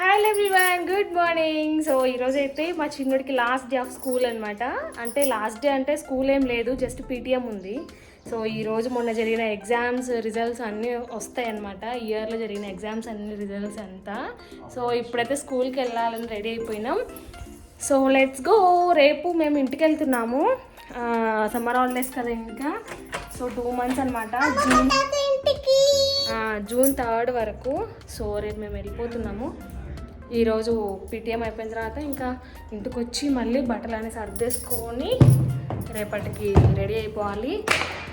Hi everyone good morning so ఈరోజు అయితే మా చిన్నోడికి లాస్ట్ డే ఆఫ్ స్కూల్ అనమాట అంటే లాస్ట్ డే అంటే స్కూల్ ఏం లేదు జస్ట్ పీటీఎం ఉంది. సో ఈ రోజు మొన్న జరిగిన ఎగ్జామ్స్ రిజల్ట్స్ అన్నీ వస్తాయి అనమాట ఇయర్లో జరిగిన ఎగ్జామ్స్ అన్ని రిజల్ట్స్ అంతా. సో ఇప్పుడైతే స్కూల్కి వెళ్ళాలని రెడీ అయిపోయినాం. సో లెట్స్ గో రేపు మేము ఇంటికి వెళ్తున్నాము. సమ్మర్ హాలిడేస్ కదా ఇంకా. సో టూ మంత్స్ అనమాట జూన్ జూన్ థర్డ్ వరకు. సో రేపు మేము వెళ్ళిపోతున్నాము. ఈరోజు పిటిఎం అయిపోయిన తర్వాత ఇంకా ఇంటికి వచ్చి మళ్ళీ బట్టలు అనేసి సర్దేసుకొని రేపటికి రెడీ అయిపోవాలి.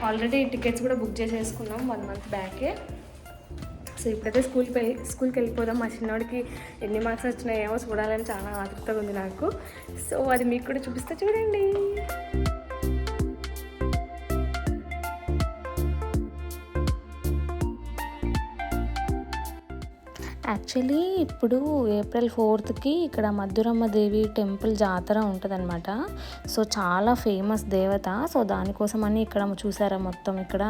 ఆల్రెడీ టికెట్స్ కూడా బుక్ చేసేసుకున్నాం వన్ మంత్ బ్యాకే సో ఇప్పుడైతే స్కూల్కి వెళ్ళి స్కూల్కి వెళ్ళిపోదాం. మా చిన్నోడికి ఎన్ని మార్క్స్ వచ్చినాయేమో చూడాలని చాలా ఆతృతగా ఉంది నాకు. సో అది మీకు కూడా చూపిస్తే చూడండి. యాక్చువల్లీ ఇప్పుడు ఏప్రిల్ ఫోర్త్కి ఇక్కడ మధురమ్మ దేవి టెంపుల్ జాతర ఉంటుందన్నమాట. సో చాలా ఫేమస్ దేవత. సో దానికోసమని ఇక్కడ చూసారా మొత్తం ఇక్కడ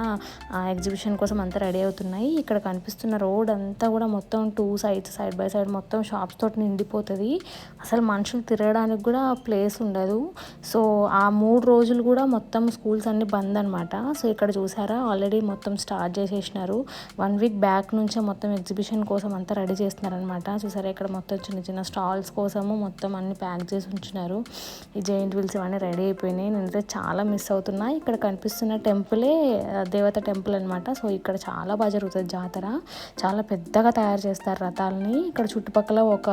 ఎగ్జిబిషన్ కోసం అంతా రెడీ అవుతున్నాయి. ఇక్కడ కనిపిస్తున్న రోడ్ అంతా కూడా మొత్తం two sides side by side మొత్తం షాప్స్ తోటి నిండిపోతుంది. అసలు మనుషులు తిరగడానికి కూడా ప్లేస్ ఉండదు. సో ఆ మూడు రోజులు కూడా మొత్తం స్కూల్స్ అన్ని బంద్ అనమాట సో ఇక్కడ చూసారా ఆల్రెడీ మొత్తం స్టార్ట్ చేసేసినారు. వన్ వీక్ బ్యాక్ నుంచే మొత్తం ఎగ్జిబిషన్ కోసం అంతా రెడీ చేస్తున్నారనమాట చూసారా ఇక్కడ మొత్తం చిన్న చిన్న స్టాల్స్ కోసము మొత్తం అన్ని ప్యాక్ చేసి ఉంచున్నారు. ఈ జైంట్ వీల్స్ ఇవన్నీ రెడీ అయిపోయినాయి. నేనైతే చాలా మిస్ అవుతున్నా. ఇక్కడ కనిపిస్తున్న టెంపులే దేవత టెంపుల్ అనమాట సో ఇక్కడ చాలా బాగా జరుగుతుంది జాతర. చాలా పెద్దగా తయారు చేస్తారు రథాలని. ఇక్కడ చుట్టుపక్కల ఒక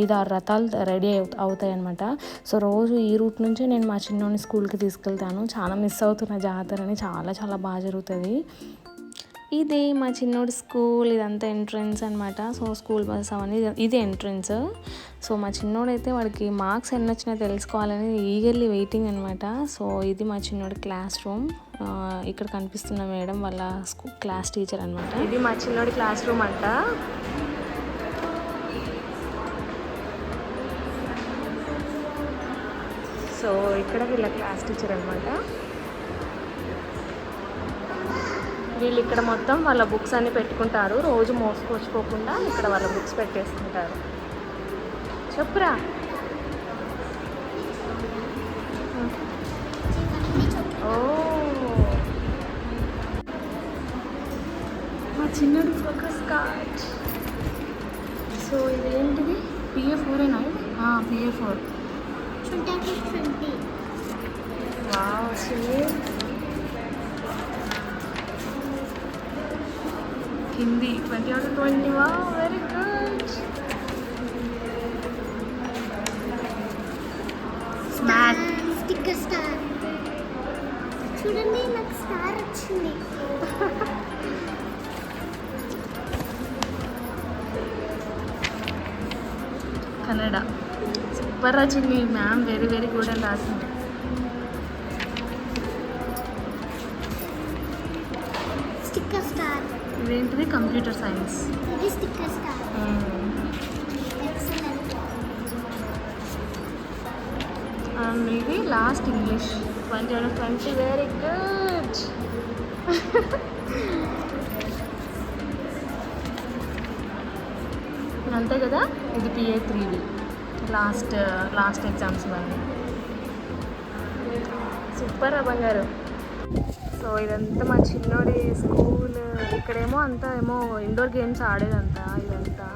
ఐదు ఆరు రథాలు రెడీ అవుతాయి అనమాట సో రోజు ఈ రూట్ నుంచి నేను మా చిన్నోని స్కూల్కి తీసుకెళ్తాను. చాలా మిస్ అవుతున్న జాతరని. చాలా చాలా బాగా జరుగుతుంది. ఇది మా చిన్నోడి స్కూల్ ఇదంతా ఎంట్రన్స్ అనమాట సో స్కూల్ బస్ అవన్నీ ఇది- ఎంట్రన్స్ సో మా చిన్నోడైతే వాడికి మార్క్స్ ఎన్ని వచ్చినా తెలుసుకోవాలని ఈగర్లీ వెయిటింగ్ అనమాట సో ఇది మా చిన్నోడి క్లాస్ రూమ్ ఇక్కడ కనిపిస్తున్న మేడం వాళ్ళ స్కూ క్లాస్ టీచర్ అనమాట ఇది మా చిన్నోడి క్లాస్ రూమ్ అంట. సో ఇక్కడ వీళ్ళ క్లాస్ టీచర్ అనమాట వీళ్ళు ఇక్కడ మొత్తం వాళ్ళ బుక్స్ అన్ని పెట్టుకుంటారు. రోజు మోసుకొచ్చుకోకుండా ఇక్కడ వాళ్ళ బుక్స్ పెట్టేసుకుంటారు. చెప్పురా. ఓ. మా చిన్నది ఫోకస్ కార్డ్. సో ఇదేంటిది? పిఏ ఫోరేనా పిఏ ఫోర్. చూడటానికి wow Hindi. Twenty out twenty వా very good math sticker star చూడండి నాకు స్టార్ వచ్చింది. కన్నడ. సూపర్ వచ్చింది మ్యామ్ వెరీ వెరీ గుడ్ అని రాసింది. ఇదేంటిది కంప్యూటర్ సైన్స్ అండ్ ఇది last English twenty out twenty very good అంతే కదా? ఇది పిఏ త్రీది లాస్ట్ లాస్ట్ ఎగ్జామ్స్ ఇవన్నీ. సూపర్ బంగారు సో ఇదంతా మా చిన్నోడి స్కూల్. ఇక్కడేమో అంతా ఏమో ఇండోర్ గేమ్స్ ఆడేదంతా ఇదంతా.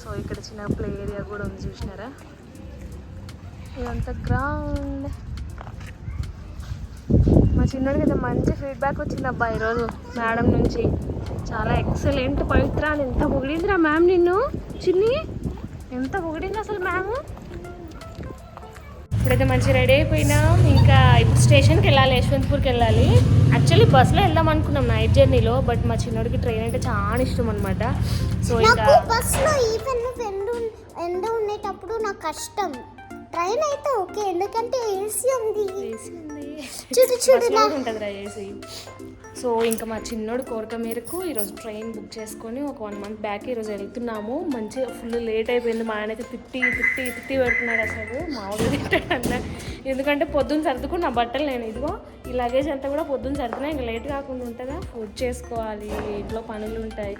సో ఇక్కడ చిన్న ప్లే ఏరియా కూడా ఉంది చూసినారా? ఇదంతా గ్రౌండ్. మా చిన్నోడికి అయితే మంచి ఫీడ్బ్యాక్ వచ్చింది అబ్బా ఈరోజు మేడం నుంచి. చాలా ఎక్సలెంట్ పవిత్ర అని ఎంత పొగిడిందిరా మ్యామ్ నిన్ను? చిన్ని ఎంత పొగిడింది అసలు మ్యామ్? ఇప్పుడైతే మంచి రెడీ అయిపోయినాం. ఇంకా ఇప్పుడు స్టేషన్కి వెళ్ళాలి యశ్వంత్పూర్కి వెళ్ళాలి. యాక్చువల్లీ బస్సులో వెళ్దాం అనుకున్నాం నైట్ జర్నీలో బట్ మా చిన్నోడికి ట్రైన్ అంటే చాలా ఇష్టం అనమాట సో ఇంకా బస్సులో ఈవెన్ ఎండ ఉండేటప్పుడు నాకు కష్టం. ట్రైన్ అయితే ఓకే ఎందుకంటే ఏసీ ఉంది. చూడు చూడు బస్సులో నా కూడా ఉంటుందిరా ఏసీ సో ఇంకా మా చిన్నోడు కోరిక మేరకు ఈరోజు ట్రైన్ బుక్ చేసుకొని ఒక వన్ మంత్ బ్యాక్ ఈరోజు వెళ్తున్నాము. మంచిగా ఫుల్ లేట్ అయిపోయింది. మా ఆయన అయితే తిట్టి తిట్టి తిట్టి పెడుతున్నాడు అసలు. మామూలుగా తిట్టాడు అన్న. ఎందుకంటే పొద్దున్న సర్దుకుని నా బట్టలు నేను ఇదిగో ఈ లగేజ్ అంతా కూడా పొద్దున్న సర్దుకున్నా. ఇంకా లేట్ కాకుండా ఉంటుందా ఫుడ్ చేసుకోవాలి. ఇంట్లో పనులు ఉంటాయి.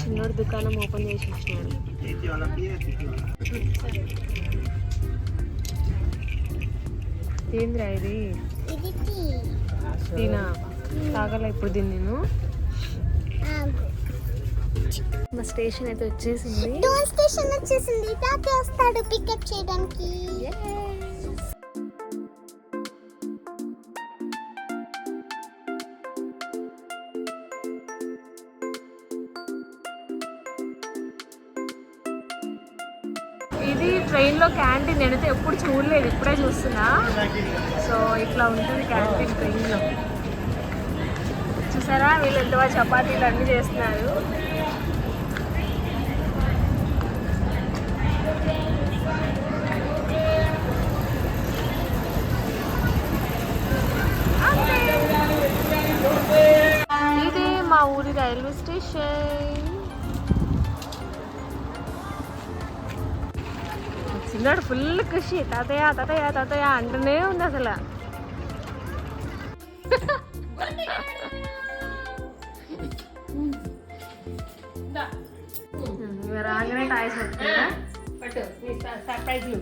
చిన్నోడు దుకాణం ఓపెన్ చేసి ఇచ్చినాడు. ఏంద్రా ఇది? తినా? తాగల ఇప్పుడు దీన్ని నేను. మా స్టేషన్ అయితే వచ్చేసింది. స్టేషన్ వచ్చేసింది. తాత వస్తాడు పికప్ చేయడానికి. ఇది ట్రైన్లో క్యాంటీన్ నేనైతే ఎప్పుడు చూడలేదు ఇప్పుడే చూస్తున్నా. సో ఇట్లా ఉంటుంది క్యాంటీన్ ట్రైన్లో చూసారా? వీళ్ళు ఎంత చపాతీలు అన్నీ చేస్తున్నారు. ఇది మా ఊరి రైల్వే స్టేషన్. చిన్నాడు ఫుల్ ఖుషి తాతయ్య తాతయ్య తాతయ్య అంటూనే ఉంది అసలు ఇక రాగానే టాయ్స్ వస్తుందా సర్ప్రైజ్లు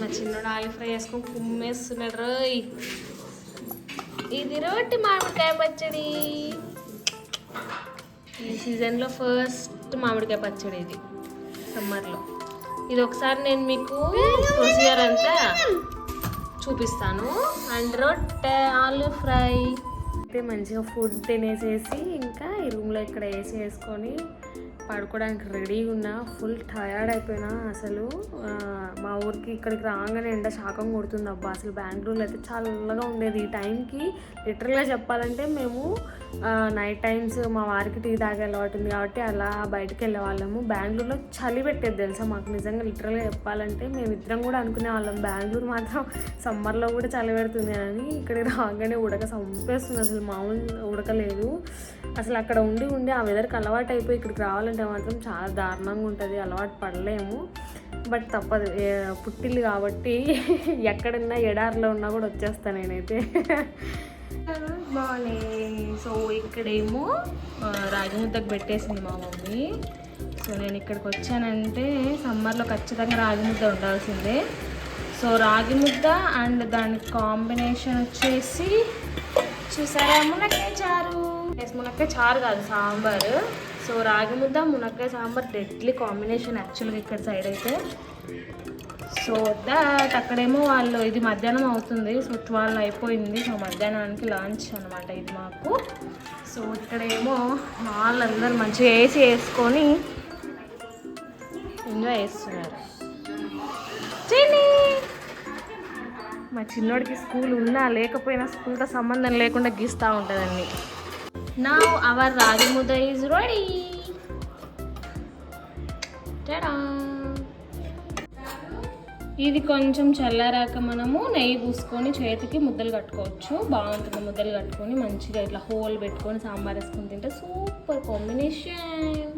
మా చిన్నోడు ఆయిల్ ఫ్రై వేసుకొని కుమ్మేస్తున్నాడు. రోయ్ ఇది రోటి మామిడికాయ పచ్చడి. ఈ సీజన్లో ఫస్ట్ మామిడికాయ పచ్చడి ఇది సమ్మర్లో ఇది ఒకసారి నేను మీకు ప్రొసీజర్ అంతా చూపిస్తాను. అండ్ రొట్టె ఆలు ఫ్రై. అయితే మంచిగా ఫుడ్ తినేసేసి ఇంకా ఈ రూమ్లో ఇక్కడ వేసి వేసుకొని పడుకోవడానికి రెడీగా ఉన్నా ఫుల్ టయర్డ్ అయిపోయినా అసలు మా ఊరికి ఇక్కడికి రాగానే ఎండ శాఖం కొడుతుంది అబ్బా. అసలు బెంగళూరులో అయితే చల్లగా ఉండేది. ఈ టైంకి లిటరల్గా చెప్పాలంటే మేము నైట్ టైమ్స్ మా వారికి టీ తాగే అలవాటు ఉంది కాబట్టి అలా బయటకు వెళ్ళే వాళ్ళము బెంగళూరులో చలి పెట్టేది తెలుసా మాకు? నిజంగా లిటరల్గా చెప్పాలంటే మేము ఇద్దరం కూడా అనుకునే వాళ్ళం బెంగళూరు మాత్రం సమ్మర్లో కూడా చలి పెడుతుంది అని. ఇక్కడికి రాగానే ఉడక చంపేస్తుంది అసలు. మామూలు ఉడకలేదు అసలు అక్కడ ఉండి ఉండి ఆ వెదర్కి అలవాటు అయిపోయి ఇక్కడికి రావాలంటే మాత్రం చాలా దారుణంగా ఉంటుంది అలవాటు పడలేము. బట్ తప్పదు పుట్టిల్లు కాబట్టి ఎక్కడున్నా ఎడారిలో ఉన్నా కూడా వచ్చేస్తాను నేనైతే. మార్నింగ్ సో ఇక్కడేమో ఆ, రాగి ముద్దకు పెట్టేసింది మా మమ్మీ. సో నేను ఇక్కడికి వచ్చానంటే సమ్మర్లో ఖచ్చితంగా రాగి ముద్ద ఉండాల్సిందే. సో రాగి ముద్ద అండ్ దాని కాంబినేషన్ వచ్చేసి చూసారా మునక్కాయ చారు? మునక్కాయ చారు కాదు సాంబారు. సో రాగి ముద్ద మునక్కాయ సాంబార్ డెడ్లీ కాంబినేషన్ యాక్చువల్గా ఇక్కడ సైడ్ అయితే. సో దట్ అక్కడేమో వాళ్ళు ఇది మధ్యాహ్నం అవుతుంది సో ట్వెల్వ్ అయిపోయింది. సో మధ్యాహ్నానికి లంచ్ అనమాట ఇది మాకు. సో ఇక్కడేమో వాళ్ళందరూ మంచిగా ఏసీ వేసుకొని ఎంజాయ్ చేస్తున్నారు. చిన్ని! మా చిన్నోడికి స్కూల్ ఉన్నా లేకపోయినా స్కూల్తో సంబంధం లేకుండా గీస్తూ ఉంటుందండి. నా అవర్ రాగి ముద్ద ఈజ్ రెడీ ఇది కొంచెం చల్లారాక మనము నెయ్యి పూసుకొని చేతికి ముద్దలు కట్టుకోవచ్చు. బాగుంటుంది ముద్దలు కట్టుకొని మంచిగా ఇట్లా హోల్ పెట్టుకొని సాంబార్ వేసుకొని తింటే సూపర్ కాంబినేషన్.